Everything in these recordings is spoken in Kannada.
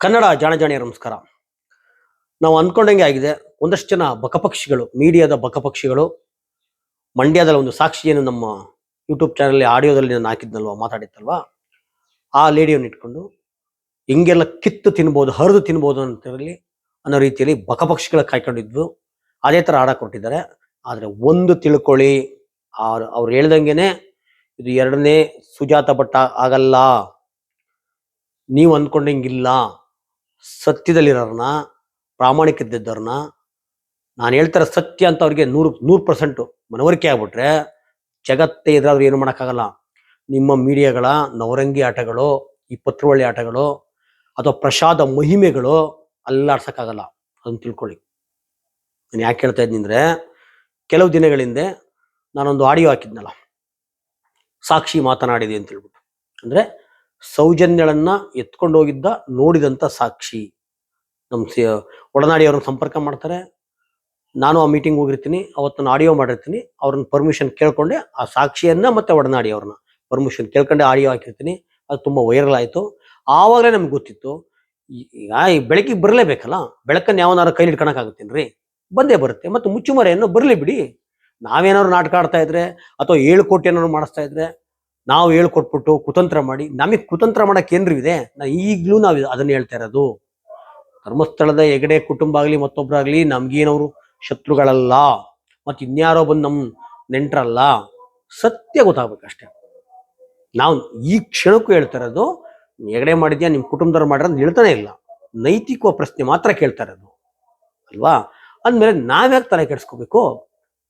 ಕನ್ನಡ ಜಾಣಜಾಣಿಯ ನಮಸ್ಕಾರ. ನಾವು ಅಂದ್ಕೊಂಡಂಗೆ ಆಗಿದೆ, ಒಂದಷ್ಟು ಜನ ಬಕಪಕ್ಷಿಗಳು, ಮೀಡಿಯಾದ ಬಕಪಕ್ಷಿಗಳು, ಮಂಡ್ಯದಲ್ಲಿ ಒಂದು ಸಾಕ್ಷಿಯನ್ನು ನಮ್ಮ ಯೂಟ್ಯೂಬ್ ಚಾನಲ್ ಆಡಿಯೋದಲ್ಲಿ ನಾನು ಹಾಕಿದ್ನಲ್ವ ಮಾತಾಡಿದ್ದಲ್ವಾ ಆ ಲೇಡಿಯನ್ನು ಇಟ್ಕೊಂಡು, ಹಿಂಗೆಲ್ಲ ಕಿತ್ತು ತಿನ್ಬೋದು, ಹರಿದು ತಿನ್ಬೋದು ಅಂತೇಳಿ ಅನ್ನೋ ರೀತಿಯಲ್ಲಿ ಬಕಪಕ್ಷಿಗಳ ಕಾಯ್ಕೊಂಡಿದ್ವು. ಅದೇ ಥರ ಆಡಕ್ಕೆ ಕೊಟ್ಟಿದ್ದಾರೆ. ಆದರೆ ಒಂದು ತಿಳ್ಕೊಳ್ಳಿ, ಅವ್ರು ಅವ್ರು ಹೇಳ್ದಂಗೆನೆ ಇದು ಎರಡನೇ ಸುಜಾತ ಭಟ್ಟ ಆಗಲ್ಲ. ನೀವು ಅಂದ್ಕೊಂಡಂಗಿಲ್ಲ. ಸತ್ಯದಲ್ಲಿರೋರ್ನ ಪ್ರಾಮಾಣಿಕದಿದ್ದವ್ರನ್ನ ನಾನು ಹೇಳ್ತಾರೆ ಸತ್ಯ ಅಂತ ಅವ್ರಿಗೆ ನೂರು ನೂರು ಪರ್ಸೆಂಟು ಮನವರಿಕೆ ಆಗ್ಬಿಟ್ರೆ, ಜಗತ್ತೇ ಇದ್ರಾದ್ರೂ ಏನು ಮಾಡೋಕ್ಕಾಗಲ್ಲ. ನಿಮ್ಮ ಮೀಡಿಯಾಗಳ ನವರಂಗಿ ಆಟಗಳು, ಈ ಪತ್ರವಳ್ಳಿ ಆಟಗಳು, ಅಥವಾ ಪ್ರಸಾದ ಮಹಿಮೆಗಳು ಅಲ್ಲಾಡ್ಸೋಕ್ಕಾಗಲ್ಲ. ಅದನ್ನು ತಿಳ್ಕೊಳ್ಳಿ. ನಾನು ಯಾಕೆ ಹೇಳ್ತಾ ಇದ್ದೀನಿ ಅಂದರೆ, ಕೆಲವು ದಿನಗಳ ಹಿಂದೆ ನಾನೊಂದು ಆಡಿಯೋ ಹಾಕಿದ್ನಲ್ಲ. ಸಾಕ್ಷಿ ಮಾತನಾಡಿದೆ ಅಂತ ಹೇಳ್ಬಿಟ್ಟು. ಅಂದರೆ ಸೌಜನ್ಯಳನ್ನ ಎತ್ಕೊಂಡು ಹೋಗಿದ್ದ ನೋಡಿದಂಥ ಸಾಕ್ಷಿ. ನಮ್ಮ ಸಿ ಒಡನಾಡಿಯವ್ರನ್ನ ಸಂಪರ್ಕ ಮಾಡ್ತಾರೆ. ನಾನು ಆ ಮೀಟಿಂಗ್ ಹೋಗಿರ್ತೀನಿ, ಅವತ್ತು ನಾನು ಆಡಿಯೋ ಮಾಡಿರ್ತೀನಿ, ಅವ್ರನ್ನ ಪರ್ಮಿಷನ್ ಕೇಳ್ಕೊಂಡೆ, ಆ ಸಾಕ್ಷಿಯನ್ನ ಮತ್ತೆ ಒಡನಾಡಿ ಅವ್ರನ್ನ ಪರ್ಮಿಷನ್ ಕೇಳ್ಕೊಂಡೆ ಆಡಿಯೋ ಹಾಕಿರ್ತೀನಿ. ಅದು ತುಂಬ ವೈರಲ್ ಆಯಿತು. ಆವಾಗಲೇ ನಮ್ಗೆ ಗೊತ್ತಿತ್ತು ಈಗ ಬೆಳಕಿಗೆ ಬರಲೇಬೇಕಲ್ಲ, ಬೆಳಕನ್ನು ಯಾವನಾರು ಕೈಲಿ ಇಟ್ಕೊಳಕ್ಕಾಗುತ್ತೇನೆ ರೀ ಬಂದೇ ಬರುತ್ತೆ, ಮತ್ತು ಮುಚ್ಚುಮರೆಯನ್ನು ಬರಲಿ ಬಿಡಿ. ನಾವೇನಾದ್ರು ನಾಟಕ ಆಡ್ತಾ ಇದ್ರೆ, ಅಥವಾ ಏಳು ಕೋಟಿ ಏನಾದ್ರು ಮಾಡಿಸ್ತಾ ಇದ್ರೆ ನಾವು ಹೇಳ್ಕೊಟ್ಬಿಟ್ಟು ಕುತಂತ್ರ ಮಾಡಿ, ನಮಗೆ ಕುತಂತ್ರ ಮಾಡಕ್ಕೆ ಏನ್ರಿ ಇದೆ? ನಾ ಈಗಲೂ ನಾವು ಅದನ್ನ ಹೇಳ್ತಾ ಇರೋದು. ಧರ್ಮಸ್ಥಳದ ಹೆಗಡೆ ಕುಟುಂಬ ಆಗಲಿ ಮತ್ತೊಬ್ಬರಾಗ್ಲಿ ನಮ್ಗೇನವರು ಶತ್ರುಗಳಲ್ಲ, ಮತ್ತು ಇನ್ಯಾರೋ ಬಂದು ನಮ್ಮ ನೆಂಟ್ರಲ್ಲ, ಸತ್ಯ ಗೊತ್ತಾಗ್ಬೇಕಷ್ಟೇ. ನಾವು ಈ ಕ್ಷಣಕ್ಕೂ ಹೇಳ್ತಾ ಇರೋದು ಹೆಗಡೆ ಮಾಡಿದ್ಯಾ ನಿಮ್ಮ ಕುಟುಂಬದವ್ರು ಮಾಡ್ರ ಅಂತ ಹೇಳ್ತಾನೆ ಇಲ್ಲ. ನೈತಿಕ ಪ್ರಶ್ನೆ ಮಾತ್ರ ಕೇಳ್ತಾ ಇರೋದು. ಅಲ್ವಾ? ಅಂದಮೇಲೆ ನಾವ್ಯಾಕೆ ತಲೆ ಕೆಡಿಸ್ಕೋಬೇಕು?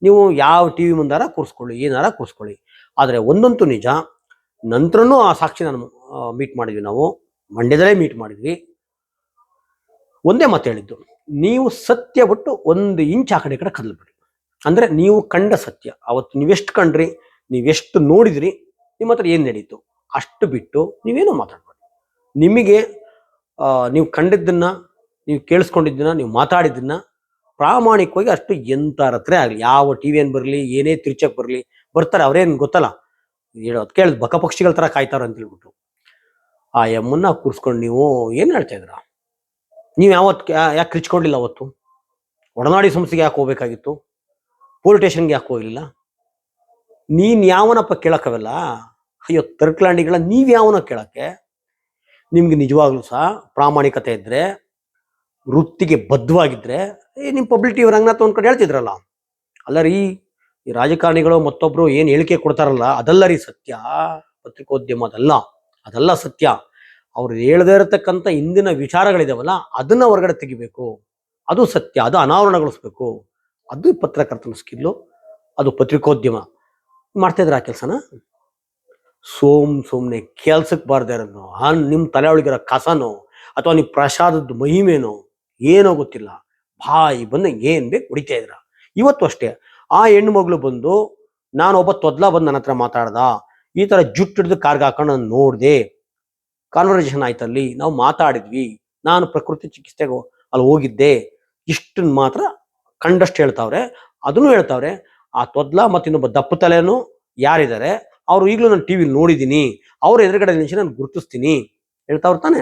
ನೀವು ಯಾವ ಟಿ ವಿ ಮುಂದಾರ ಕೂರಿಸ್ಕೊಳ್ಳಿ, ಏನಾರ ಕೂರಿಸ್ಕೊಳ್ಳಿ. ಆದರೆ ಒಂದಂತೂ ನಿಜ, ನಂತರನೂ ಆ ಸಾಕ್ಷಿ ನಾನು ಮೀಟ್ ಮಾಡಿದ್ವಿ ನಾವು. ಮಂಡ್ಯದಲ್ಲೇ ಮೀಟ್ ಮಾಡಿದ್ವಿ. ಒಂದೇ ಮಾತು ಹೇಳಿದ್ದು, ನೀವು ಸತ್ಯ ಬಿಟ್ಟು ಒಂದು ಇಂಚ್ ಆ ಕಡೆ ಈ ಕಡೆ ಕದಲ್ಬಿಡಿ. ಅಂದ್ರೆ ನೀವು ಕಂಡ ಸತ್ಯ, ಅವತ್ತು ನೀವೆಷ್ಟು ಕಂಡ್ರಿ, ನೀವೆಷ್ಟು ನೋಡಿದ್ರಿ, ನಿಮ್ಮ ಹತ್ರ ಏನು ನಡೀತು, ಅಷ್ಟು ಬಿಟ್ಟು ನೀವೇನು ಮಾತಾಡ್ಬೇಡಿ. ನಿಮಗೆ ನೀವು ಕಂಡಿದ್ದನ್ನ, ನೀವು ಕೇಳಿಸ್ಕೊಂಡಿದ್ದನ್ನ, ನೀವು ಮಾತಾಡಿದ್ದನ್ನ ಪ್ರಾಮಾಣಿಕವಾಗಿ ಅಷ್ಟು ಎಂಥ ಹತ್ರ ಆಗಲಿ. ಯಾವ ಟಿ ವಿ ಬರಲಿ, ಏನೇ ತಿರ್ಚಕ್ಕೆ ಬರಲಿ ಬರ್ತಾರೆ, ಅವ್ರೇನ್ ಗೊತ್ತಲ್ಲ? ಹೇಳೋದು ಕೇಳಿದ್ ಬಕ ಪಕ್ಷಿಗಳ ತರ ಕಾಯ್ತಾರ ಅಂತ ಹೇಳ್ಬಿಟ್ಟು ಆ ಎಮ್ಮನ್ನ ಕೂರಿಸ್ಕೊಂಡು ನೀವು ಏನ್ ಹೇಳ್ತಾ ಇದ್ರ ನೀವು ಯಾವತ್ತು ಯಾಕೆ ಕಿರ್ಚ್ಕೊಂಡಿಲ್ಲ ಅವತ್ತು? ಒಡನಾಡಿ ಸಂಸ್ಥೆಗೆ ಯಾಕೆ ಹೋಗ್ಬೇಕಾಗಿತ್ತು? ಪೊಲೀಸ್ ಸ್ಟೇಷನ್ಗೆ ಯಾಕೆ ಹೋಗಲಿಲ್ಲ? ನೀನ್ ಯಾವನಪ್ಪ ಕೇಳಕ್ಕವೆಲ್ಲ? ಅಯ್ಯೋ ತರ್ಕ್ಲಾಂಡಿಗಳ ನೀವ್ ಯಾವನ ಕೇಳಕ್ಕೆ? ನಿಮ್ಗೆ ನಿಜವಾಗ್ಲೂ ಸಹ ಪ್ರಾಮಾಣಿಕತೆ ಇದ್ರೆ, ವೃತ್ತಿಗೆ ಬದ್ಧವಾಗಿದ್ರೆ ನಿಮ್ ನಿಮ್ಮ ಪಬ್ಲಿಟಿ ರಂಗನಾಥ್ ಒಂದ್ ಕಡೆ ಹೇಳ್ತಿದ್ರಲ್ಲ? ಅಲ್ಲ ರೀ ಈ ರಾಜಕಾರಣಿಗಳು ಮತ್ತೊಬ್ರು ಏನು ಹೇಳಿಕೆ ಕೊಡ್ತಾರಲ್ಲ, ಅದಲ್ಲ ರೀ ಸತ್ಯ. ಪತ್ರಿಕೋದ್ಯಮ ಅದಲ್ಲ ಅದಲ್ಲ ಸತ್ಯ. ಅವ್ರು ಹೇಳದೇ ಇರತಕ್ಕಂಥ ಇಂದಿನ ವಿಚಾರಗಳಿದಾವಲ್ಲ, ಅದನ್ನ ಹೊರಗಡೆ ತೆಗಿಬೇಕು. ಅದು ಸತ್ಯ, ಅದು ಅನಾವರಣಗೊಳಿಸ್ಬೇಕು. ಅದು ಪತ್ರಕರ್ತನ ಸ್ಕಿಲ್ಲು, ಅದು ಪತ್ರಿಕೋದ್ಯಮ. ಮಾಡ್ತಾ ಆ ಕೆಲಸನ? ಸೋಮ್ ಸೋಮ್ನೆ ಕೆಲ್ಸಕ್ಕೆ ಬಾರ್ದೇ ಇರೋದು ಆ ನಿಮ್ಮ ತಲೆ ಒಳಗಿರೋ ಕಸನೋ, ಅಥವಾ ನೀವು ಪ್ರಸಾದದ ಮಹಿಮೇನೋ, ಏನೋ ಗೊತ್ತಿಲ್ಲ. ಬಾಯಿ ಬಂದು ಏನು ಬೇಕು ಹೊಡಿತಾ ಇದ್ರ. ಇವತ್ತು ಅಷ್ಟೇ. ಆ ಹೆಣ್ಣು ಮಗಳು ಬಂದು, ನಾನು ಒಬ್ಬ ತೊದ್ಲ ಬಂದು ನನ್ನ ಹತ್ರ ಮಾತಾಡ್ದ. ಈ ತರ ಜುಟ್ಟು ಹಿಡಿದು ಕಾರ್ಗೆ ಹಾಕೊಂಡು ನಾನು ನೋಡ್ದೆ. ಕಾನ್ವರ್ಸೇಷನ್ ಆಯ್ತಲ್ಲಿ. ನಾವು ಮಾತಾಡಿದ್ವಿ. ನಾನು ಪ್ರಕೃತಿ ಚಿಕಿತ್ಸೆಗೆ ಅಲ್ಲಿ ಹೋಗಿದ್ದೆ. ಇಷ್ಟು ಮಾತ್ರ ಕಂಡಷ್ಟು ಹೇಳ್ತಾವ್ರೆ. ಅದನ್ನು ಹೇಳ್ತಾವ್ರೆ, ಆ ತೊದ್ಲ ಮತ್ತು ಇನ್ನೊಬ್ಬ ದಪ್ಪ ತಲೆನು ಯಾರಿದ್ದಾರೆ ಅವ್ರು ಈಗಲೂ ನಾನು ಟಿವಿಲಿ ನೋಡಿದ್ದೀನಿ ಅವ್ರ ಎದುರುಗಡೆ ನಿಮಿಷ ನಾನು ಗುರುತಿಸ್ತೀನಿ. ಹೇಳ್ತಾವ್ರು ತಾನೆ.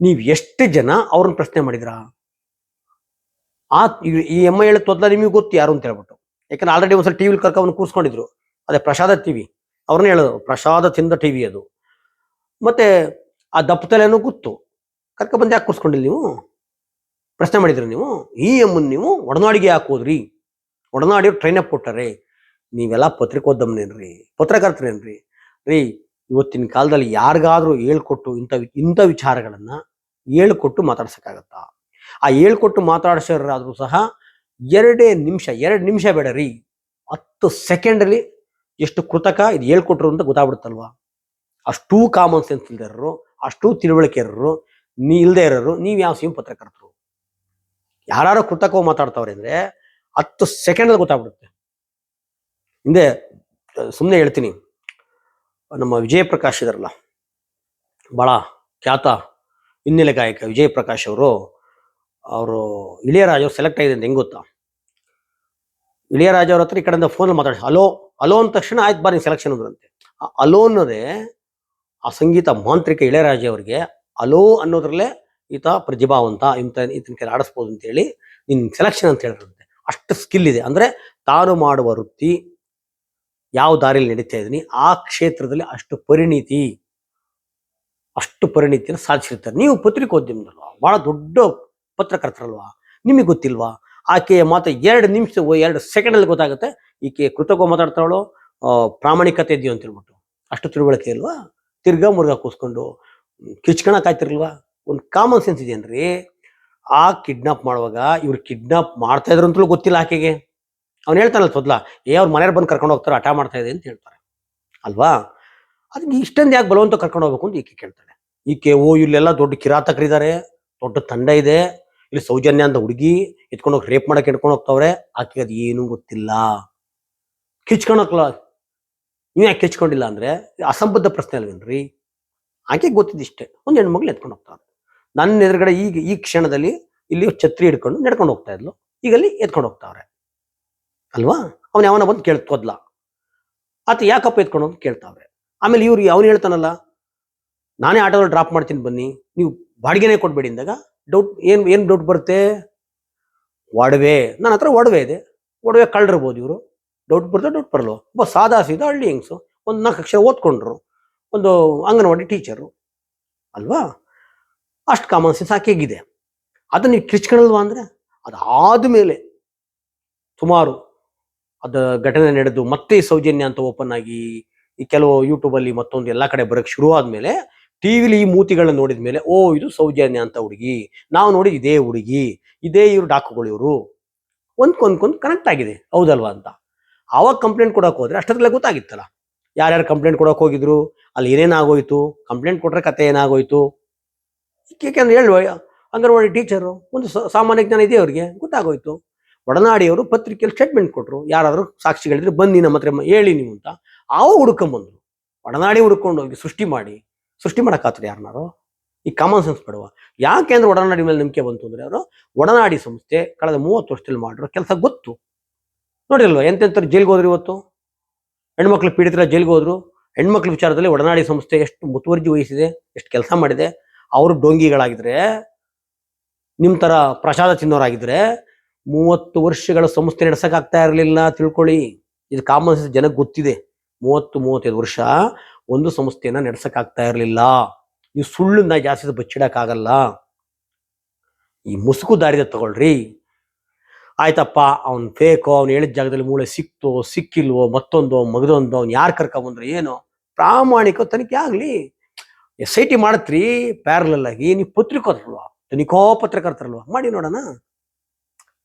ನೀವು ಎಷ್ಟು ಜನ ಅವ್ರನ್ನ ಪ್ರಶ್ನೆ ಮಾಡಿದ್ರ? ಆ ಈ- ಎಮ್ಮ ಹೇಳ ತೊದ್ಲ ನಿಮಗೆ ಗೊತ್ತು ಯಾರು ಅಂತ ಹೇಳ್ಬಿಟ್ಟು. ಯಾಕಂದ್ರೆ ಆಲ್ರೆಡಿ ಒಂದ್ಸಲ ಟಿವಿಲಿ ಕರ್ಕೊಂಡು ಕೂರ್ಸ್ಕೊಂಡಿದ್ರು. ಅದೇ ಪ್ರಸಾದ ಟಿವಿ ಅವ್ರನ್ನ ಹೇಳೋದು, ಪ್ರಸಾದ ತಿಂದ ಟಿವಿ ಅದು. ಮತ್ತೆ ಆ ದಪ್ಪ ತಲೆನೂ ಗೊತ್ತು. ಕರ್ಕೊ ಬಂದು ಯಾಕೆ ಕೂರ್ಸ್ಕೊಂಡಿಲ್ಲ ನೀವು? ಪ್ರಶ್ನೆ ಮಾಡಿದ್ರಿ ನೀವು? ಈ ಎಮ್ಮನ್ ನೀವು ಒಡನಾಡಿಗೆ ಯಾಕೆ ಹೋದ್ರಿ? ಒಡನಾಡಿ ಟ್ರೈನ್ ಅಪ್ ಕೊಟ್ಟಾರೆ. ನೀವೆಲ್ಲ ಪತ್ರಿಕೋದ್ಯಮನೇನ್ರಿ? ಪತ್ರಕರ್ತರೇನ್ರಿ? ರೀ, ಇವತ್ತಿನ ಕಾಲದಲ್ಲಿ ಯಾರಿಗಾದ್ರೂ ಹೇಳ್ಕೊಟ್ಟು ಇಂಥ ಇಂಥ ವಿಚಾರಗಳನ್ನ ಹೇಳ್ಕೊಟ್ಟು ಮಾತಾಡ್ಸಕ್ಕಾಗತ್ತಾ? ಆ ಹೇಳ್ಕೊಟ್ಟು ಮಾತಾಡ್ಸೋರಾದ್ರೂ ಸಹ ಎರಡೇ ನಿಮಿಷ, ಎರಡು ನಿಮಿಷ ಬೇಡ ರೀ ಹತ್ತು ಸೆಕೆಂಡಲ್ಲಿ ಎಷ್ಟು ಕೃತಕ ಇದು ಹೇಳ್ಕೊಟ್ರು ಅಂತ ಗೊತ್ತಾಗ್ಬಿಡುತ್ತಲ್ವಾ? ಅಷ್ಟೂ ಕಾಮನ್ ಸೆನ್ಸ್ ಇಲ್ದಿರೋರು ಅಷ್ಟೂ ತಿಳುವಳಿಕೆ ಇರೋರು ನೀ ಇಲ್ಲದೆ ಇರೋರು, ನೀವು ಯಾವ ಸಿಮ್ ಪತ್ರಕರ್ತರು? ಯಾರು ಕೃತಕವಾಗಿ ಮಾತಾಡ್ತಾವ್ರೆ ಅಂದರೆ ಹತ್ತು ಸೆಕೆಂಡಲ್ಲಿ ಗೊತ್ತಾಗ್ಬಿಡುತ್ತೆ. ಹಿಂದೆ ಸುಮ್ಮನೆ ಹೇಳ್ತೀನಿ. ನಮ್ಮ ವಿಜಯ ಪ್ರಕಾಶ್ ಇದಾರಲ್ಲ, ಬಹಳ ಖ್ಯಾತ ಹಿನ್ನೆಲೆ ಗಾಯಕ ವಿಜಯ್ ಪ್ರಕಾಶ್ ಅವರು ಅವರು ಇಳಿಯರಾಜ್ ಅವ್ರು ಸೆಲೆಕ್ಟ್ ಆಗಿದೆ ಅಂತ ಹೆಂಗ್ ಗೊತ್ತಾ? ಇಳಿಯರಾಜ್ ಅವ್ರ ಹತ್ರ ಈ ಕಡೆಯಿಂದ ಫೋನಲ್ಲಿ ಮಾತಾಡಿ ಅಲೋ ಅಲೋ ಅಂದ ತಕ್ಷಣ ಆಯ್ತು ಬಾರಿ ಸೆಲೆಕ್ಷನ್ ಅಂದ್ರಂತೆ. ಅಲೋ ಅನ್ನೋದೇ ಆ ಸಂಗೀತ ಮಾಂತ್ರಿಕ ಇಳೆಯರಾಜ ಅವರಿಗೆ, ಅಲೋ ಅನ್ನೋದ್ರಲ್ಲೇ ಈತ ಪ್ರತಿಭಾವಂತ ಇಂತ ಈತನ ಕೈಲಿ ಆಡಿಸ್ಬೋದು ಅಂತ ಹೇಳಿ ನಿನ್ ಸೆಲೆಕ್ಷನ್ ಅಂತ ಹೇಳಿದ್ರಂತೆ. ಅಷ್ಟು ಸ್ಕಿಲ್ ಇದೆ. ಅಂದ್ರೆ ತಾನು ಮಾಡುವ ವೃತ್ತಿ ಯಾವ ದಾರಿಯಲ್ಲಿ ನಡೀತಾ ಇದ್ದೀನಿ ಆ ಕ್ಷೇತ್ರದಲ್ಲಿ ಅಷ್ಟು ಪರಿಣಿತಿ, ಅಷ್ಟು ಪರಿಣಿತಿಯನ್ನು ಸಾಧಿಸಿರ್ತಾರೆ. ನೀವು ಪತ್ರಿಕೋದ್ಯಮದಲ್ಲ, ಬಹಳ ದೊಡ್ಡ ಪತ್ರಕರ್ತರಲ್ವಾ? ನಿಮಗೆ ಗೊತ್ತಿಲ್ವಾ? ಆಕೆಯ ಮಾತು ಎರಡು ನಿಮಿಷ ಎರಡು ಸೆಕೆಂಡಲ್ಲಿ ಗೊತ್ತಾಗುತ್ತೆ. ಈಕೆ ಕೃತಕ ಮಾತಾಡ್ತಾಳೋ ಪ್ರಾಮಾಣಿಕತೆ ಇದೆಯೋ ಅಂತ ಹೇಳ್ಬಿಟ್ಟು. ಅಷ್ಟು ತಿಳುವಳಿಕೆ ಇಲ್ವಾ? ತಿರ್ಗಾ ಮುರ್ಗ ಕೂಸ್ಕೊಂಡು ಕಿಚ್ಕಣ ಕಾಯ್ತಿರ್ಲ್ವಾ ಒಂದು ಕಾಮನ್ ಸೆನ್ಸ್ ಇದೆಯೇನ್ರಿ ಆ ಕಿಡ್ನಾಪ್ ಮಾಡುವಾಗ ಇವ್ರು ಕಿಡ್ನಾಪ್ ಮಾಡ್ತಾ ಇದ್ರು ಅಂತಲೂ ಗೊತ್ತಿಲ್ಲ ಆಕೆಗೆ. ಅವ್ನು ಹೇಳ್ತಾನಲ್ಲ ತೊದ್ಲ, ಏ, ಅವ್ರ ಮನೆಯವ್ರು ಬಂದು ಕರ್ಕೊಂಡು ಹೋಗ್ತಾರೆ, ಹಠ ಮಾಡ್ತಾ ಇದೆ ಅಂತ ಹೇಳ್ತಾರೆ. ಅಲ್ವಾ? ಅದಕ್ಕೆ ಇಷ್ಟೊಂದು ಯಾಕೆ ಬಲವಂತ ಕರ್ಕೊಂಡು ಹೋಗ್ಬೇಕು ಅಂತ ಈಕೆ ಕೇಳ್ತಾಳೆ. ಈಕೆ, ಓ, ಇಲ್ಲೆಲ್ಲ ದೊಡ್ಡ ಕಿರಾತಕರಿದ್ದಾರೆ ದೊಡ್ಡ ತಂಡ ಇದೆ ಇಲ್ಲಿ ಸೌಜನ್ಯ ಅಂತ ಹುಡುಗಿ ಎತ್ಕೊಂಡು ಹೋಗಿ ರೇಪ್ ಮಾಡಕ್ಕೆ ಎತ್ಕೊಂಡು ಹೋಗ್ತಾವ್ರೆ ಆಕೆ ಅದು ಏನೂ ಗೊತ್ತಿಲ್ಲ. ಕಿಚ್ಕೊಳಕ್ಲ ನೀವು ಯಾಕೆ ಕಿಚ್ಕೊಂಡಿಲ್ಲ ಅಂದ್ರೆ, ಅಸಂಬದ್ಧ ಪ್ರಶ್ನೆ ಅಲ್ವೇನ್ರಿ? ಆಕೆ ಗೊತ್ತಿದ್ದಿಷ್ಟೇ. ಒಂದು ಹೆಣ್ಮಕ್ಳು ಎತ್ಕೊಂಡು ಹೋಗ್ತಾರೆ ನನ್ನ ಎದುರುಗಡೆ ಈಗ, ಈ ಕ್ಷಣದಲ್ಲಿ ಇಲ್ಲಿ ಛತ್ರಿ ಹಿಡ್ಕೊಂಡು ನಡ್ಕೊಂಡು ಹೋಗ್ತಾ ಇದ್ಲು. ಈಗ ಅಲ್ಲಿ ಎತ್ಕೊಂಡು ಹೋಗ್ತಾವ್ರೆ. ಅಲ್ವಾ? ಅವನು ಯಾವನ ಬಂದು ಕೇಳ್ತೋದ್ಲ ಆತ ಯಾಕಪ್ಪ ಎತ್ಕೊಂಡು ಹೋಗಿ ಕೇಳ್ತಾವ್ರೆ? ಆಮೇಲೆ ಇವ್ರು ಅವನು ಹೇಳ್ತಾನಲ್ಲ, ನಾನೇ ಆಟೋದಲ್ಲಿ ಡ್ರಾಪ್ ಮಾಡ್ತೀನಿ ಬನ್ನಿ, ನೀವು ಬಾಡಿಗೆನೇ ಕೊಡ್ಬೇಡಿ ಅಂದಾಗ ಡೌಟ್ ಏನು ಏನು ಡೌಟ್ ಬರುತ್ತೆ? ಒಡವೆ ನನ್ನ ಹತ್ರ ಒಡವೆ ಇದೆ. ಒಡವೆ ಕಳ್ಳಿರ್ಬೋದು ಇವರು. ಡೌಟ್ ಬರ್ತದೆ ಡೌಟ್ ಬರಲ್ಲ. ಒಬ್ಬ ಸಾದಾ ಸೀದಾ ಹಳ್ಳಿ ಹೆಂಗ್ಸು. ಒಂದು ನಾಲ್ಕು ಅಕ್ಷರ ಓದ್ಕೊಂಡ್ರು. ಒಂದು ಅಂಗನವಾಡಿ ಟೀಚರು ಅಲ್ವಾ? ಅಷ್ಟು ಕಾಮನ್ ಸೆನ್ಸ್ ಆಕೆಗಿದೆ ಅದನ್ನ ನೀವು ಕಿರ್ಚ್ಕೊಳಲ್ವಾ ಅಂದ್ರೆ? ಅದಾದ್ಮೇಲೆ ಸುಮಾರು ಅದ ಘಟನೆ ನಡೆದು ಮತ್ತೆ ಸೌಜನ್ಯ ಅಂತ ಓಪನ್ ಆಗಿ ಈ ಕೆಲವು ಯೂಟ್ಯೂಬಲ್ಲಿ ಮತ್ತೊಂದು ಎಲ್ಲ ಕಡೆ ಬರಕ್ ಶುರು ಆದ್ಮೇಲೆ ಟಿವಿಲಿ ಈ ಮೂತಿಗಳನ್ನ ನೋಡಿದ ಮೇಲೆ, ಓ, ಇದು ಸೌಜನ್ಯ ಅಂತ ಹುಡುಗಿ, ನಾವು ನೋಡಿ ಇದೇ ಹುಡುಗಿ, ಇದೇ ಇವ್ರು ಡಾಕುಗಳು ಇವರು. ಒಂದ್ಕೊಂದ್ಕೊಂದು ಕನೆಕ್ಟ್ ಆಗಿದೆ, ಹೌದಲ್ವಾ ಅಂತ. ಆವಾಗ ಕಂಪ್ಲೇಂಟ್ ಕೊಡಕ್ ಹೋದ್ರೆ ಅಷ್ಟೊತ್ತಲ್ಲೇ ಗೊತ್ತಾಗಿತ್ತಲ್ಲ. ಯಾರ್ಯಾರು ಕಂಪ್ಲೇಂಟ್ ಕೊಡಕ್ ಹೋಗಿದ್ರು, ಅಲ್ಲಿ ಏನೇನಾಗೋಯ್ತು ಕಂಪ್ಲೇಂಟ್ ಕೊಟ್ರೆ ಕತೆ ಏನಾಗೋಯ್ತು. ಯಾಕೆಂದ್ರೆ ಹೇಳುವ, ಅಂಗನವಾಡಿ ಟೀಚರು, ಒಂದು ಸಾಮಾನ್ಯ ಜ್ಞಾನ ಇದೆ ಅವ್ರಿಗೆ, ಗೊತ್ತಾಗೋಯ್ತು. ಒಡನಾಡಿಯವರು ಪತ್ರಿಕೆಯಲ್ಲಿ ಸ್ಟೇಟ್ಮೆಂಟ್ ಕೊಟ್ರು, ಯಾರಾದರೂ ಸಾಕ್ಷಿಗಳಿದ್ರೆ ಬನ್ನಿ ನಮ್ಮ ಹತ್ರ ಹೇಳಿ ನೀವು ಅಂತ. ಆವಾಗ ಹುಡ್ಕೊಂಬಂದ್ರು ಒಡನಾಡಿ ಹುಡ್ಕೊಂಡು ಹೋಗಿ ಸೃಷ್ಟಿ ಮಾಡಿ ಸೃಷ್ಟಿ ಮಾಡಕ್ಕಾತ್ರಿ ಯಾರನ್ನಾರು? ಈ ಕಾಮನ್ ಸೆನ್ಸ್ ಬೇಡವ ಯಾಕೆ ಅಂದ್ರೆ ಒಡನಾಡಿ ಮೇಲೆ ನಂಬಿಕೆ ಬಂತು ಅಂದ್ರೆ ಅವರು ಒಡನಾಡಿ ಸಂಸ್ಥೆ ಕಳೆದ ಮೂವತ್ತು ವರ್ಷದಲ್ಲಿ ಮಾಡಿರೋ ಕೆಲಸ ಗೊತ್ತು. ನೋಡಿರಲ್ವ, ಎಂತೆಂಥವ್ರು ಜೈಲ್ಗೆ ಹೋದ್ರು ಇವತ್ತು? ಹೆಣ್ಮಕ್ಳು ಪೀಡಿತರ ಜೈಲ್ಗೆ ಹೋದ್ರು. ಹೆಣ್ಮಕ್ಳ ವಿಚಾರದಲ್ಲಿ ಒಡನಾಡಿ ಸಂಸ್ಥೆ ಎಷ್ಟು ಮುತುವರ್ಜಿ ವಹಿಸಿದೆ, ಎಷ್ಟು ಕೆಲಸ ಮಾಡಿದೆ, ಅವರು ಡೋಂಗಿಗಳಾಗಿದ್ರೆ, ನಿಮ್ ತರ ಪ್ರಸಾದ ತಿನ್ನೋರಾಗಿದ್ರೆ, ಮೂವತ್ತು ವರ್ಷಗಳ ಸಂಸ್ಥೆ ನಡೆಸಕ್ ಆಗ್ತಾ ಇರಲಿಲ್ಲ ತಿಳ್ಕೊಳ್ಳಿ. ಇದು ಕಾಮನ್ ಸೆನ್ಸ್ ಜನಕ್ಕೆ ಗೊತ್ತಿದೆ. ಮೂವತ್ತು, ಮೂವತ್ತೈದು ವರ್ಷ ಒಂದು ಸಂಸ್ಥೆಯನ್ನ ನಡೆಸಕ್ ಆಗ್ತಾ ಇರಲಿಲ್ಲ. ಈ ಸುಳ್ಳನ್ನ ಜಾಸ್ತಿ ಬಚ್ಚಿಡಕ್ ಆಗಲ್ಲ ಈ ಮುಸುಕು ದಾರಿದ ತಗೊಳ್ರಿ. ಆಯ್ತಪ್ಪ, ಅವ್ನ್ ಫೇಕೋ ಅವ್ನು ಹೇಳಿದ ಜಾಗದಲ್ಲಿ ಮೂಳೆ ಸಿಕ್ತೋ, ಸಿಕ್ಕಿಲ್ವೋ, ಮತ್ತೊಂದೋ, ಮಗದೊಂದೋ, ಅವ್ನು ಯಾರು ಬಂದ್ರೆ ಏನು, ಪ್ರಾಮಾಣಿಕ ತನಿಖೆ ಆಗ್ಲಿ. ಎಸ್ ಐ ಟಿ ಮಾಡತ್ರಿ ಪ್ಯಾರಲಲ್ ಆಗಿ ನೀವು ಪತ್ರಿಕೋತರಲ್ವಾ ತನಿಖೋ ಪತ್ರಕರ್ತರಲ್ವಾ, ಮಾಡಿ ನೋಡೋಣ.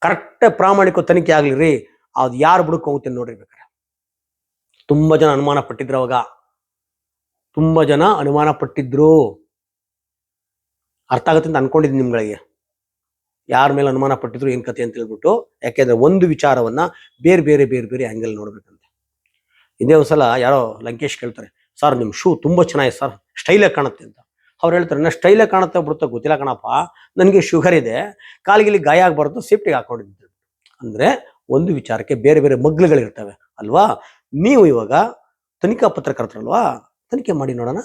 ಕರೆಕ್ಟ್ ಪ್ರಾಮಾಣಿಕ ತನಿಖೆ ಆಗ್ಲಿ ರೀ. ಅದು ಯಾರು ಬುಡಕ್ಕೆ ಹೋಗುತ್ತೆ ನೋಡ್ರಿ ಬೇಕಾರೆ. ತುಂಬಾ ಜನ ಅನುಮಾನ ಪಟ್ಟಿದ್ರು ಅವಾಗ. ತುಂಬಾ ಜನ ಅನುಮಾನ ಪಟ್ಟಿದ್ರು. ಅರ್ಥ ಆಗುತ್ತೆ ಅಂತ ಅನ್ಕೊಂಡಿದ್ದೀನಿ ನಿಮ್ಗಳಿಗೆ. ಯಾರ ಮೇಲೆ ಅನುಮಾನ ಪಟ್ಟಿದ್ರು ಏನ್ ಕತೆ ಅಂತ ಹೇಳ್ಬಿಟ್ಟು. ಯಾಕೆಂದ್ರೆ ಒಂದು ವಿಚಾರವನ್ನ ಬೇರೆ ಬೇರೆ ಬೇರೆ ಬೇರೆ ಆ್ಯಂಗಲ್ ನೋಡ್ಬೇಕಂತೆ. ಇದೇ ಒಂದ್ಸಲ ಯಾರೋ ಲಂಕೇಶ್ ಕೇಳ್ತಾರೆ, ಸರ್ ನಿಮ್ಮ ಶೂ ತುಂಬಾ ಚೆನ್ನಾಗಿದೆ ಸರ್ ಸ್ಟೈಲಾಗಿ ಕಾಣುತ್ತೆ ಅಂತ. ಅವ್ರು ಹೇಳ್ತಾರೆ, ನಾ ಸ್ಟೈಲಾಗಿ ಕಾಣುತ್ತೆ ಬಿಡುತ್ತೆ, ಗೊತ್ತಿಲ್ಲ ಕಣಪ್ಪ. ನನಗೆ ಶುಗರ್ ಇದೆ. ಕಾಲಿಗೆ ಗಾಯ ಆಗಬಾರ್ದು ಸೇಫ್ಟಿಗೆ ಹಾಕೊಂಡಿದ್ದೆ. ಅಂದರೆ ಒಂದು ವಿಚಾರಕ್ಕೆ ಬೇರೆ ಬೇರೆ ಮಗ್ಲುಗಳಿರ್ತವೆ, ಅಲ್ವಾ? ನೀವು ಇವಾಗ ತನಿಖಾ ಪತ್ರಕರ್ತರಲ್ವಾ ತನಿಖೆ ಮಾಡಿ ನೋಡೋಣ.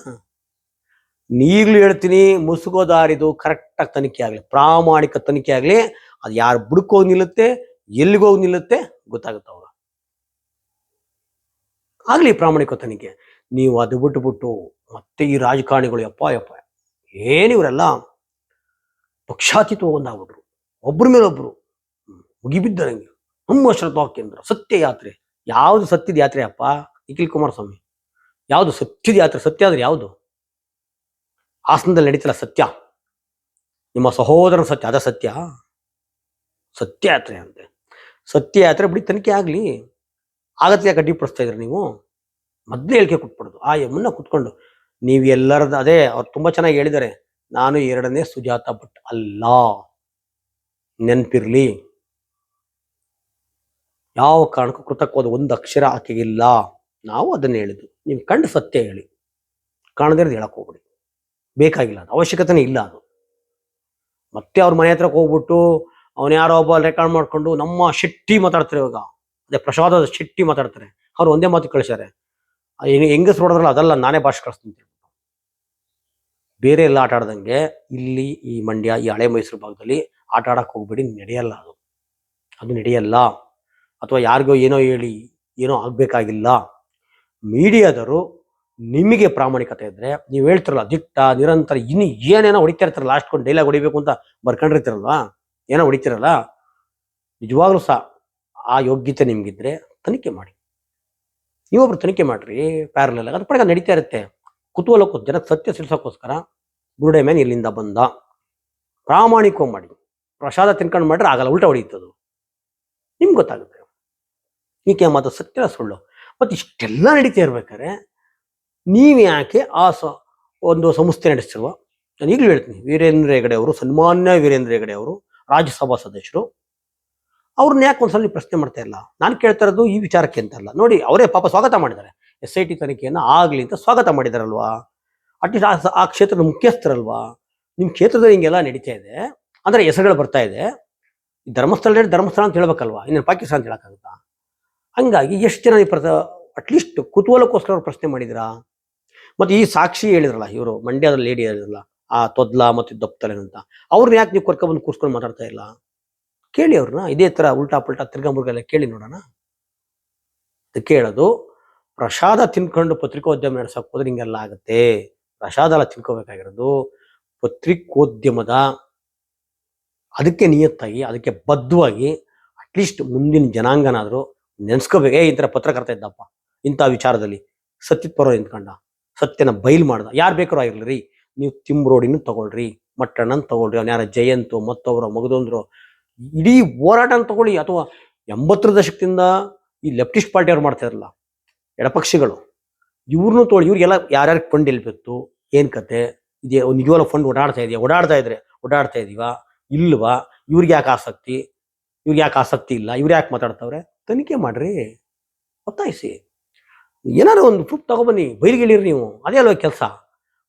ಈಗಲೂ ಹೇಳ್ತೀನಿ ಮುಸುಗೋದಾರಿದು ಕರೆಕ್ಟಾಗಿ ತನಿಖೆ ಆಗಲಿ ಪ್ರಾಮಾಣಿಕ ತನಿಖೆ ಆಗಲಿ ಅದು ಯಾರು ಬುಡಕೋಗಿ ನಿಲ್ಲುತ್ತೆ ಎಲ್ಲಿಗೋಗಿ ನಿಲ್ಲುತ್ತೆ ಗೊತ್ತಾಗುತ್ತೆ ಅವಾಗ ಆಗಲಿ ಪ್ರಾಮಾಣಿಕ ತನಿಖೆ. ನೀವು ಅದು ಬಿಟ್ಟು ಮತ್ತೆ ಈ ರಾಜಕಾರಣಿಗಳು ಯಪ್ಪ ಯಪ್ಪ ಏನಿವರೆಲ್ಲ ಪಕ್ಷಾತೀತ ಒಂದಾಗ್ಬಿಟ್ರು. ಒಬ್ಬರ ಮೇಲೆ ಒಬ್ರು ಮುಗಿಬಿದ್ದರಂಗೆ ನಮ್ಮ ಶ್ರದ್ಧಾ ಕೇಂದ್ರ ಸತ್ಯ ಯಾತ್ರೆ ಯಾವುದು ಸತ್ಯದ ಯಾತ್ರೆ ಅಪ್ಪ? ನಿಖಿಲ್ ಕುಮಾರಸ್ವಾಮಿ. ಯಾವ್ದು ಸತ್ಯದ ಯಾತ್ರೆ? ಸತ್ಯ ಆದ್ರೆ ಯಾವುದು? ಹಾಸನದಲ್ಲಿ ನಡೀತಲ್ಲ ಸತ್ಯ. ನಿಮ್ಮ ಸಹೋದರನ ಸತ್ಯ, ಅದ ಸತ್ಯ. ಸತ್ಯ ಯಾತ್ರೆ ಅಂತೆ. ಸತ್ಯ ಯಾತ್ರೆ ಬಿಡಿ ತನಿಖೆ ಆಗಲಿ. ಆಗತ್ತೆ ಯಾಕೆ ಅಡ್ಡಿಪಡಿಸ್ತಾ ಇದ್ರಿ ನೀವು? ಮೊದಲೇ ಹೇಳಿಕೆ ಕೊಟ್ಬಿಡೋದು. ಆ ಯಮ್ಮನ್ನ ಕುತ್ಕೊಂಡು ನೀವು ಎಲ್ಲರದ ಅದೇ ಅವ್ರು ತುಂಬಾ ಚೆನ್ನಾಗಿ ಹೇಳಿದ್ದಾರೆ. ನಾನು ಎರಡನೇ ಸುಜಾತ ಭಟ್ ಅಲ್ಲ. ನೆನಪಿರಲಿ. ಯಾವ ಕಾರಣಕ್ಕೂ ಕೃತಕವಾದ ಒಂದು ಅಕ್ಷರ ಆಕೆಗಿಲ್ಲ ನಾವು ಅದನ್ನು ಹೇಳಿದ್ದು. ನೀವು ಕಂಡು ಸತ್ಯ ಹೇಳಿ. ಕಾಣದಿರೋದು ಹೇಳಕ್ಕೆ ಹೋಗ್ಬಿಡಿ. ಬೇಕಾಗಿಲ್ಲ ಅದು. ಅವಶ್ಯಕತೆನೇ ಇಲ್ಲ ಅದು. ಮತ್ತೆ ಅವ್ರ ಮನೆ ಹತ್ರಕ್ಕೆ ಹೋಗ್ಬಿಟ್ಟು ಅವನು ಯಾರೋ ಒಬ್ಬ ರೆಕಾರ್ಡ್ ಮಾಡ್ಕೊಂಡು ನಮ್ಮ ಶೆಟ್ಟಿ ಮಾತಾಡ್ತಾರೆ ಇವಾಗ. ಅದೇ ಪ್ರಸಾದ ಶೆಟ್ಟಿ ಮಾತಾಡ್ತಾರೆ. ಅವ್ರು ಒಂದೇ ಮಾತು ಕಳಿಸ್ಯಾರೆ. ಹೆಂಗಸ್ ನೋಡಿದ್ರಲ್ಲ ಅದಲ್ಲ ನಾನೇ ಭಾಷೆ ಕಳಿಸ್ತೀನಿ. ಬೇರೆ ಎಲ್ಲ ಆಟ ಆಡ್ದಂಗೆ ಇಲ್ಲಿ ಈ ಮಂಡ್ಯ, ಈ ಹಳೆ ಮೈಸೂರು ಭಾಗದಲ್ಲಿ ಆಟ ಆಡಕ್ಕೆ ಹೋಗ್ಬೇಡಿ. ನಡೆಯಲ್ಲ ಅದು. ಅದು ನಡೆಯಲ್ಲ. ಅಥವಾ ಯಾರಿಗೋ ಏನೋ ಹೇಳಿ ಏನೋ ಆಗ್ಬೇಕಾಗಿಲ್ಲ. ಮೀಡಿಯಾದವರು ನಿಮಗೆ ಪ್ರಾಮಾಣಿಕತೆ ಇದ್ರೆ ನೀವು ಹೇಳ್ತಿರಲ್ಲ, ದಿಟ್ಟ, ನಿರಂತರ, ಇನ್ನು ಏನೇನೋ ಹೊಡಿತಾ ಇರ್ತಾರೆ ಲಾಸ್ಟ್ ಕೊಂಡು ಡೈಲಾಗ್ ಹೊಡಿಬೇಕು ಅಂತ ಬರ್ಕೊಂಡಿರ್ತೀರಲ್ವಾ? ಏನೋ ಹೊಡಿತಿರಲ್ಲ? ನಿಜವಾಗ್ಲೂ ಸಹ ಆ ಯೋಗ್ಯತೆ ನಿಮ್ಗಿದ್ರೆ ತನಿಖೆ ಮಾಡಿ. ನೀವೊಬ್ರು ತನಿಖೆ ಮಾಡ್ರಿ ಪ್ಯಾರಲೆಲ್ಲ ಅದು ಪಡೆಗ ನಡೀತಾ ಇರುತ್ತೆ. ಕುತೂಹಲಕ್ಕೂ ಜನಕ್ಕೆ ಸತ್ಯ ತಿಳಿಸೋಕ್ಕೋಸ್ಕರ ಬುರುಡೆ ಮ್ಯಾನ್ ಇಲ್ಲಿಂದ ಬಂದ. ಪ್ರಾಮಾಣಿಕವಾಗಿ ಮಾಡಿ. ಪ್ರಸಾದ ತಿನ್ಕೊಂಡು ಮಾಡ್ರೆ ಆಗಲ್ಲ, ಉಲ್ಟ ಹೊಡೆಯುತ್ತದು ನಿಮ್ಗೆ ಗೊತ್ತಾಗುತ್ತೆ. ಈಕೆ ಮಾತು ಸತ್ಯ ಸುಳ್ಳು. ಮತ್ತು ಇಷ್ಟೆಲ್ಲ ನಡೀತಾ ಇರ್ಬೇಕಾದ್ರೆ ನೀವು ಯಾಕೆ ಆ ಸ, ಒಂದು ಸಂಸ್ಥೆ ನಡೆಸ್ತಿರುವ ನಾನು ಈಗಲೂ ಹೇಳ್ತೀನಿ, ವೀರೇಂದ್ರ ಹೆಗಡೆ ಅವರು, ಸನ್ಮಾನ್ಯ ವೀರೇಂದ್ರ ಹೆಗಡೆ ಅವರು, ರಾಜ್ಯಸಭಾ ಸದಸ್ಯರು ಅವ್ರನ್ನ ಯಾಕೆ ಒಂದ್ಸಲ ಪ್ರಶ್ನೆ ಮಾಡ್ತಾ ಇಲ್ಲ? ನಾನು ಕೇಳ್ತಾ ಇರೋದು ಈ ವಿಚಾರಕ್ಕೆ ಅಂತ ಅಲ್ಲ ನೋಡಿ, ಅವರೇ ಪಾಪ ಸ್ವಾಗತ ಮಾಡಿದ್ದಾರೆ. ಎಸ್ ಐ ಟಿ ತನಿಖೆಯನ್ನು ಆಗಲಿ ಅಂತ ಸ್ವಾಗತ ಮಾಡಿದಾರಲ್ವಾ? ಅಟ್ಲೀಸ್ಟ್ ಆ ಆ ಕ್ಷೇತ್ರದ ಮುಖ್ಯಸ್ಥರಲ್ವಾ? ನಿಮ್ಮ ಕ್ಷೇತ್ರದಲ್ಲಿ ಹಿಂಗೆಲ್ಲ ನಡೀತಾ ಇದೆ, ಅಂದರೆ ಹೆಸರುಗಳು ಬರ್ತಾ ಇದೆ. ಧರ್ಮಸ್ಥಳ ಧರ್ಮಸ್ಥಳ ಅಂತ ಹೇಳ್ಬೇಕಲ್ವಾ? ಇನ್ನೇನು ಪಾಕಿಸ್ತಾನ ಅಂತ ಹೇಳಕ್ಕಾಗುತ್ತಾ? ಹಂಗಾಗಿ ಎಷ್ಟು ಜನ ಈ ಪ್ರತ ಅಟ್ಲೀಸ್ಟ್ ಕುತೂಹಲಕ್ಕೋಸ್ಕರ ಅವ್ರು ಪ್ರಶ್ನೆ ಮಾಡಿದ್ರಾ? ಮತ್ತೆ ಈ ಸಾಕ್ಷಿ ಹೇಳಿದ್ರಲ್ಲ, ಇವರು ಮಂಡ್ಯದ ಲೇಡಿ ಹೇಳಿದ್ರಲ್ಲ ಆ ತೊದ್ಲ ಮತ್ತು ದಪ್ತಲೆ ಅಂತ ಅವ್ರನ್ನ ಯಾಕೆ ನೀವು ಕರ್ಕೊಬಂದು ಕೂರ್ಸ್ಕೊಂಡು ಮಾತಾಡ್ತಾ ಇಲ್ಲ? ಕೇಳಿ ಅವ್ರನ್ನ ಇದೇ ಥರ ಉಲ್ಟಾ ಪಲ್ಟಾ ತಿರ್ಗಾ ಕೇಳಿ ನೋಡೋಣ. ಅದಕ್ಕೆ ಕೇಳೋದು, ಪ್ರಸಾದ ತಿನ್ಕೊಂಡು ಪತ್ರಿಕೋದ್ಯಮ ನಡೆಸೋಕೆ ಹೋದ್ರೆ ಹಿಂಗೆಲ್ಲ ಆಗುತ್ತೆ. ಪ್ರಸಾದ ಎಲ್ಲ ತಿನ್ಕೋಬೇಕಾಗಿರೋದು, ಪತ್ರಿಕೋದ್ಯಮದ ಅದಕ್ಕೆ ನಿಯತ್ತಾಗಿ, ಅದಕ್ಕೆ ಬದ್ಧವಾಗಿ ಅಟ್ಲೀಸ್ಟ್ ಮುಂದಿನ ಜನಾಂಗನಾದರೂ ನೆನ್ಸ್ಕೋಬೇಕು, ಏ ಥರ ಪತ್ರಕರ್ತ ಇದ್ದಪ್ಪ, ಇಂಥ ವಿಚಾರದಲ್ಲಿ ಸತ್ಯದ ಪರ ನಿಂತ್ಕೊಂಡ, ಸತ್ಯನ ಬಯಲು ಮಾಡ್ದ, ಯಾರು ಬೇಕಾರು ಆಗಿರ್ಲಿ ರೀ, ನೀವು ತಿಮ್ರೋಡಿನ ತಗೊಳ್ರಿ, ಮಟ್ಟಣ್ಣನ್ ತಗೊಳ್ರಿ, ಅವ್ನ ಯಾರ ಜಯಂತು ಮತ್ತೊಬ್ಬರು ಮಗದೊಂದ್ರು, ಇಡೀ ಹೋರಾಟನ ತಗೊಳ್ಳಿ, ಅಥವಾ ಎಂಬತ್ತರ ದಶಕದಿಂದ ಈ ಲೆಫ್ಟಿಸ್ಟ್ ಪಾರ್ಟಿ ಅವ್ರು ಮಾಡ್ತಾ ಇರಲ್ಲ ಎಡಪಕ್ಷಿಗಳು ಇವ್ರನ್ನೂ ತಗೊಳ್ಳಿ, ಇವ್ರಿಗೆಲ್ಲ ಯಾರ್ಯಾರು ಫಂಡ್ ಎಲ್ಬೇಕು ಏನು ಕತೆ, ಇದೆ ನಿಜವಾಗ್ಲೂ ಫಂಡ್ ಓಡಾಡ್ತಾ ಇದೆಯಾ, ಓಡಾಡ್ತಾ ಇದ್ರೆ ಓಡಾಡ್ತಾ ಇದೀವಾ, ಇಲ್ವಾ ಇವ್ರಿಗೆ ಯಾಕೆ ಆಸಕ್ತಿ ಇವ್ರಿಗೆ ಯಾಕೆ ಆಸಕ್ತಿ ಇಲ್ಲ ಇವ್ರು ಯಾಕೆ ಮಾತಾಡ್ತಾವ್ರೆ ತನಿಖೆ ಮಾಡ್ರಿ, ಒತ್ತಾಯಿಸಿ. ಏನಾದ್ರು ಒಂದು ಪ್ರೂಫ್ ತಗೊಬನ್ನಿ ಬಯಲಿಗಿಳಿರಿ ನೀವು, ಅದೇ ಅಲ್ವ ಕೆಲಸ?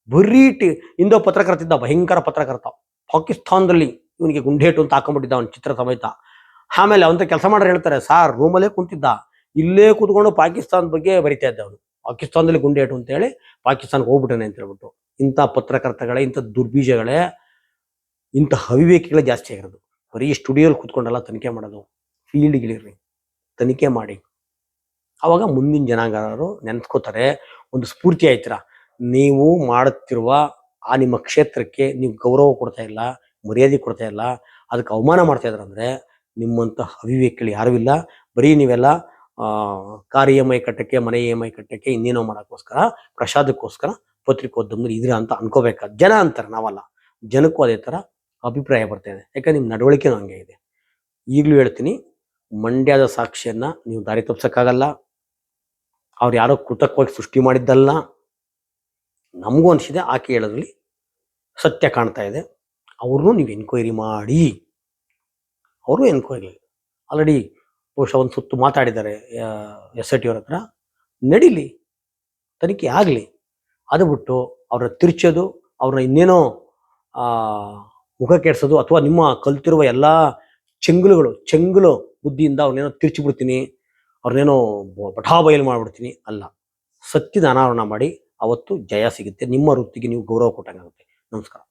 ಬರೀಟಿ ಇಂದೋ ಪತ್ರಕರ್ತ ಇದ್ದ ಭಯಂಕರ ಪತ್ರಕರ್ತ. ಪಾಕಿಸ್ತಾನದಲ್ಲಿ ಇವನಿಗೆ ಗುಂಡೇಟು ಅಂತ ಹಾಕೊಂಡ್ಬಿಟ್ಟಿದ್ದ ಅವನ ಚಿತ್ರ ಸಮೇತ. ಆಮೇಲೆ ಅವಂತ ಕೆಲಸ ಮಾಡ್ರೆ ಹೇಳ್ತಾರೆ, ಸಾರ್, ರೂಮಲ್ಲೇ ಕುಂತಿದ್ದ. ಇಲ್ಲೇ ಕೂತ್ಕೊಂಡು ಪಾಕಿಸ್ತಾನ ಬಗ್ಗೆ ಬರಿತಾ ಇದ್ದ ಅವನು. ಪಾಕಿಸ್ತಾನದಲ್ಲಿ ಗುಂಡೇಟು ಅಂತ ಹೇಳಿ ಪಾಕಿಸ್ತಾನಕ್ಕೆ ಹೋಗ್ಬಿಟ್ಟನೆ ಅಂತ ಹೇಳ್ಬಿಟ್ಟು. ಇಂಥ ಪತ್ರಕರ್ತಗಳೇ, ಇಂಥ ದುರ್ಬೀಜಗಳೇ, ಇಂಥ ಅವಿವೇಕಿಗಳೇ ಜಾಸ್ತಿ ಆಗಿರೋದು. ಬರೀ ಸ್ಟುಡಿಯೋಲಿ ಕೂತ್ಕೊಂಡೆಲ್ಲ ತನಿಖೆ ಮಾಡೋದು ಫೀಲ್ಡ್ಗಿಳಿರಿ ತನಿಖೆ ಮಾಡಿ. ಅವಾಗ ಮುಂದಿನ ಜನಾಂಗರು ನೆನ್ಸ್ಕೋತಾರೆ, ಒಂದು ಸ್ಫೂರ್ತಿ ಆಯ್ತೀರ? ನೀವು ಮಾಡುತ್ತಿರುವ ಆ ನಿಮ್ಮ ಕ್ಷೇತ್ರಕ್ಕೆ ನೀವು ಗೌರವ ಕೊಡ್ತಾ ಇಲ್ಲ, ಮರ್ಯಾದೆ ಕೊಡ್ತಾ ಇಲ್ಲ, ಅದಕ್ಕೆ ಅವಮಾನ ಮಾಡ್ತಾ ಇದ್ರ ಅಂದ್ರೆ ನಿಮ್ಮಂತ ಅವಿವೇಕಿಗಳು ಯಾರೂ ಇಲ್ಲ. ಬರೀ ನೀವೆಲ್ಲ ಕಾರ್ ಇ ಎಂ ಐ ಕಟ್ಟಕ್ಕೆ, ಮನೆ ಇ ಎಂ ಐ ಕಟ್ಟಕ್ಕೆ ಇನ್ನೇನೋ ಮಾಡೋಕ್ಕೋಸ್ಕರ, ಪ್ರಸಾದಕ್ಕೋಸ್ಕರ ಪತ್ರಿಕೋದ್ಯಮದಲ್ಲಿ ಇದ್ರ ಅಂತ ಅನ್ಕೋಬೇಕು. ಜನ ಅಂತಾರೆ, ನಾವಲ್ಲ. ಜನಕ್ಕೂ ಅದೇ ತರ ಅಭಿಪ್ರಾಯ ಬರ್ತಾ ಇದೆ. ಯಾಕಂದ್ರೆ ನಿಮ್ಮ ನಡವಳಿಕೆನೂ ಹಂಗೆ ಇದೆ. ಈಗಲೂ ಹೇಳ್ತೀನಿ ಮಂಡ್ಯದ ಸಾಕ್ಷಿಯನ್ನ ನೀವು ದಾರಿ ತಪ್ಸಕ್ಕಾಗಲ್ಲ. ಅವ್ರು ಯಾರೋ ಕೃತಕವಾಗಿ ಸೃಷ್ಟಿ ಮಾಡಿದ್ದಲ್ಲ. ನಮಗೂ ಅನಿಸಿದೆ ಆಕೆ ಹೇಳೋದ್ರಲ್ಲಿ ಸತ್ಯ ಕಾಣ್ತಾ ಇದೆ. ಅವ್ರನ್ನೂ ನೀವು ಎನ್ಕ್ವೈರಿ ಮಾಡಿ. ಅವರು ಎನ್ಕ್ವೈರಿ ಆಲ್ರೆಡಿ ಬಹುಶಃ ಒಂದು ಸುತ್ತು ಮಾತಾಡಿದ್ದಾರೆ ಎಸ್ ಐ ಟಿ ಅವ್ರ ಹತ್ರ. ನಡೀಲಿ, ತನಿಖೆ ಆಗಲಿ. ಅದು ಬಿಟ್ಟು ಅವ್ರನ್ನ ತಿರ್ಚೋದು ಅವ್ರನ್ನ ಇನ್ನೇನೋ ಮುಖ ಕೆಡಿಸೋದು ಅಥವಾ ನಿಮ್ಮ ಕಲ್ತಿರುವ ಎಲ್ಲ ಚೆಂಗುಲುಗಳು, ಚೆಂಗುಲು ಬುದ್ಧಿಯಿಂದ ಅವ್ರನ್ನೇನೋ ತಿರ್ಚಿ ಬಿಡ್ತೀನಿ ಅವ್ರನ್ನೇನೋ ಬಠಾ ಬಯಲು ಮಾಡ್ಬಿಡ್ತೀನಿ ಅಲ್ಲ. ಸತ್ಯದ ಅನಾವರಣ ಮಾಡಿ ಅವತ್ತು ಜಯ ಸಿಗುತ್ತೆ. ನಿಮ್ಮ ವೃತ್ತಿಗೆ ನೀವು ಗೌರವ ಕೊಟ್ಟಂಗಾಗುತ್ತೆ. ನಮಸ್ಕಾರ.